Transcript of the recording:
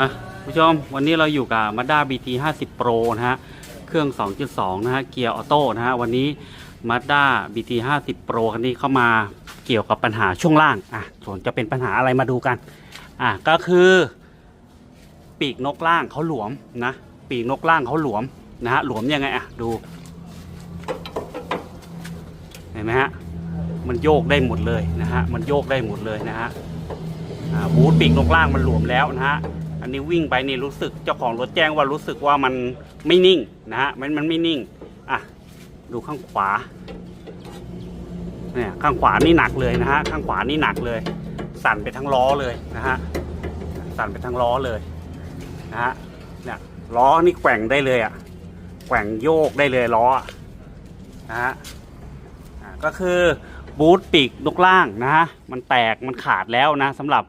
อะผู้ชมวันนี้เราอยู่กับ Mazda BT 50 Pro นะฮะ เครื่อง 2.2 นะฮะ เกียร์ออโต้นะฮะ วันนี้ Mazda BT 50 Pro คันนี้เข้ามาเกี่ยวกับปัญหาช่วงล่าง อะ ส่วนจะเป็นปัญหาอะไรมาดูกัน อะ ก็คือปีกนกล่างเขาหลวมนะ ปีกนกล่างเขาหลวมนะฮะ หลวมยังไง อะ ดู เห็นไหมฮะ มันโยกได้หมดเลยนะฮะ มันโยกได้หมดเลยนะฮะอ่าบูทปีกนกล่างมันหลวมแล้วนะฮะ อันนี้วิ่งไปนี่รู้สึกเจ้าของรถแจ้งว่ารู้สึกว่ามันไม่นิ่งนะฮะมันมันไม่นิ่งอะดูข้างขวาเนี่ยข้างขวานี่หนักเลยนะฮะข้างขวานี่หนักเลย สั่นไปทั้งล้อเลยนะฮะสั่นไปทั้งล้อเลยนะฮะเนี่ยล้อนี่แกว่งได้เลยอะแกว่งโยกได้เลยล้อะนะฮะก็คือบูทปีกนกล่างนะฮะมันแตกมันขาดแล้วนะสำหรับ